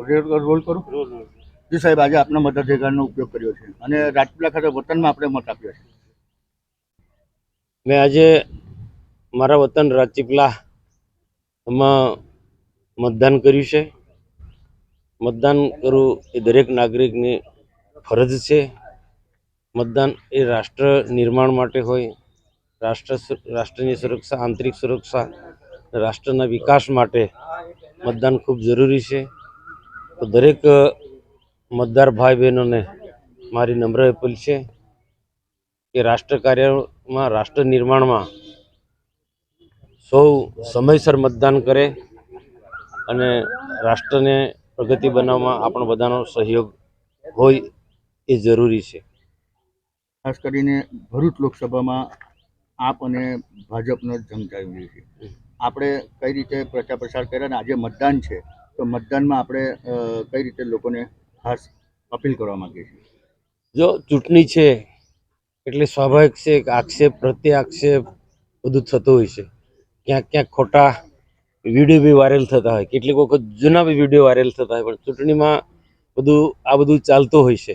Role કરું? જી સાહેબ આજે આપના મતાધિકારનો ઉપયોગ કર્યો છે અને રાજપીલા ખાતે વતનમાં આપણે મત આપ્યો છે. મેં આજે મારા વતન રાજપીપળા માં મતદાન કર્યું છે. મતદાન કરવું એ દરેક નાગરિકની ફરજ છે. મતદાન એ રાષ્ટ્ર નિર્માણ માટે હોય રાષ્ટ્ર રાષ્ટ્રની સુરક્ષા આંતરિક સુરક્ષા રાષ્ટ્રના વિકાસ માટે મતદાન ખૂબ જરૂરી છે. તો દરેક મતદાર ભાઈ બહેનોને મારી નમ્ર અપીલ છે કે રાષ્ટ્ર કાર્યમાં રાષ્ટ્ર નિર્માણમાં સૌ સમયસર મતદાન કરે અને રાષ્ટ્રને પ્રગતિ બનાવવામાં આપણો બધાનો સહયોગ હોય એ જરૂરી છે. ખાસ કરીને ભરૂચ લોકસભામાં આપ અને ભાજપનો જંગ ચાલી રહ્યો છે. આપણે કઈ રીતે પ્રચાર પ્રસાર કર્યા અને આજે મતદાન છે? તો મતદાનમાં આપણે કઈ રીતે લોકોને ખાસ અપીલ કરવા માંગીએ છીએ? જો ચૂંટણી છે, એટલે સ્વાભાવિક છે કે આક્ષેપ પ્રત્યે આક્ષેપ બધું થતું હોય છે. ક્યાંક ક્યાંક ખોટા વીડિયો બી વાયરલ થતા હોય. કેટલીક વખત જૂના બી વીડિયો વાયરલ થતા હોય, પણ ચૂંટણીમાં બધું, આ બધું ચાલતું હોય છે.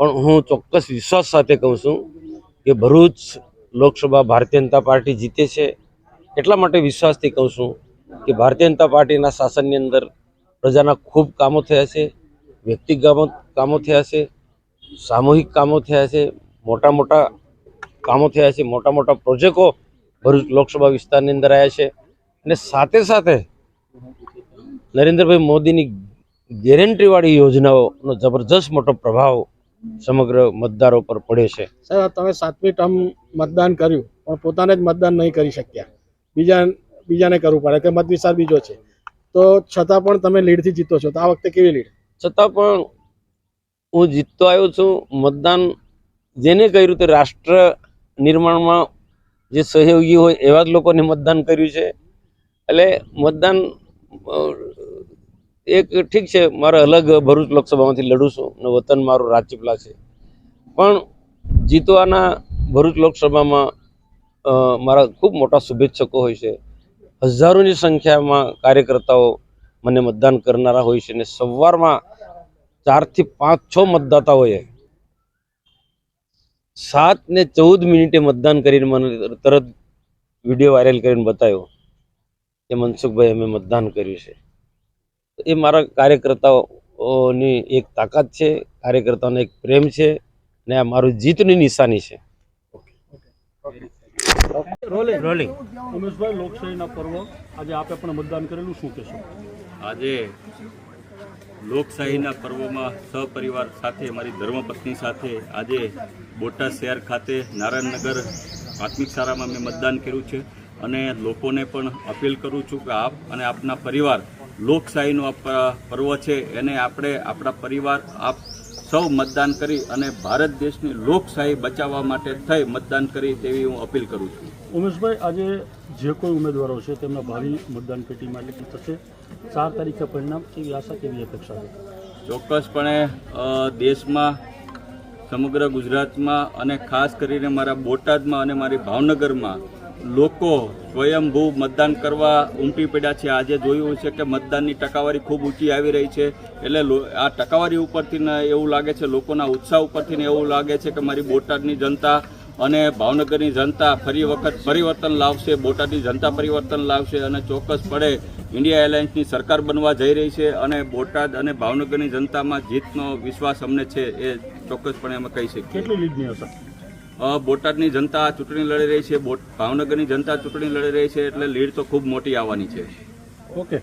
પણ હું ચોક્કસ વિશ્વાસ સાથે કહું છું કે ભરૂચ લોકસભા ભારતીય જનતા પાર્ટી જીતે છે. એટલા માટે વિશ્વાસથી કહું છું કે ભારતીય જનતા પાર્ટીના શાસનની અંદર પ્રજાના ખૂબ કામો થયા છે વ્યક્તિગત કામો થયા છે, સામૂહિક કામો થયા છે, મોટા મોટા કામો થયા છે, મોટા મોટા પ્રોજેક્ટો ભરૂચ લોકસભા વિસ્તારની અંદર આવ્યા છે અને સાથે સાથે નરેન્દ્રભાઈ મોદીની ગેરંટીવાળી યોજનાઓનો જબરજસ્ત મોટો પ્રભાવ સમગ્ર મતદારો પર પડે છે. સર તમે સાતમી ટર્મ મતદાન કર્યું, પણ પોતાને જ મતદાન નહીં કરી શક્યા. બીજા બીજાને કરવું પડે, કે મત વિસ્તાર બીજો છે. તો છતાં પણ તમે લીડથી જીતો છો. તો આ વખતે કેવી લીડ? છતાં પણ હું જીતતો આવ્યો છું. મતદાન જેને કર્યું તે રાષ્ટ્ર નિર્માણમાં જે સહયોગી હોય એવા જ લોકોને મતદાન કર્યું છે. એટલે મતદાન એક ઠીક છે, મારે અલગ ભરૂચ લોકસભામાંથી લડું છું અને વતન મારું રાજચીપલા છે. પણ જીતવાના ભરૂચ લોકસભામાં મારા ખૂબ મોટા શુભેચ્છકો હોય છે. હજારોની સંખ્યામાં કાર્યકર્તાઓ મને મતદાન કરનારા હોય છે અને સવારમાં ચારથી પાંચ, છ મતદાતાઓએ સાત ને ચૌદ મિનિટે મતદાન કરીને મને તરત વીડિયો વાયરલ કરીને બતાવ્યો કે મનસુખભાઈ અમે મતદાન કર્યું છે. એ મારા કાર્યકર્તાઓની એક તાકાત છે, કાર્યકર્તાઓનો એક પ્રેમ છે ને આ મારું જીતની નિશાની છે. ઉમેશભાઈ લોકશાહીના પર્વ. આજે આપે પણ મતદાન કરેલું શું કહેશો? આજે લોકશાહીના પર્વમાં સહપરિવાર સાથે મારી ધર્મપત્ની સાથે આજે બોટાદ શહેર ખાતે નારાયણનગર પ્રાથમિક શાળામાં મેં મતદાન કર્યું છે અને લોકોને પણ અપીલ કરું છું કે આપ અને આપના પરિવાર લોકશાહીનો આ પર્વ છે. એને આપણે આપણા પરિવાર આપ સૌ મતદાન કરી અને ભારત દેશની લોકશાહી બચાવવા માટે થઈ મતદાન કરી તેવી હું અપીલ કરું છું. ઉમેશભાઈ આજે જે કોઈ ઉમેદવારો છે તેમના ભાવિ મતદાન પેટી માટે થશે. ચાર તારીખે પરિણામ કેવી આશા કેવી અપેક્ષા છે? ચોક્કસપણે દેશમાં સમગ્ર ગુજરાતમાં અને ખાસ કરીને મારા બોટાદમાં અને મારી ભાવનગરમાં લોકો સ્વયંભૂ મતદાન કરવા ઉમટી પડ્યા છે. આજે જોયું છે કે મતદાનની ટકાવારી ખૂબ ઊંચી આવી રહી છે. એટલે આ ટકાવારી ઉપરથી ને એવું લાગે છે, લોકોના ઉત્સાહ ઉપરથી ને એવું લાગે છે કે મારી બોટાદની જનતા અને ભાવનગરની જનતા ફરી વખત પરિવર્તન લાવશે, બોટાદની જનતા પરિવર્તન લાવશે અને ચોક્કસપણે ઇન્ડિયા એરલાઇન્સની સરકાર બનવા જઈ રહી છે અને બોટાદ અને ભાવનગરની જનતામાં જીતનો વિશ્વાસ અમને છે એ ચોક્કસપણે અમે કહી શકીએ. કેટલી લીડની હશે બોટાદની જનતા ચૂંટણી લડી રહી છે ભાવનગરની જનતા ચૂંટણી લડી રહી છે, એટલે લીડ તો ખૂબ મોટી આવવાની છે. ઓકે.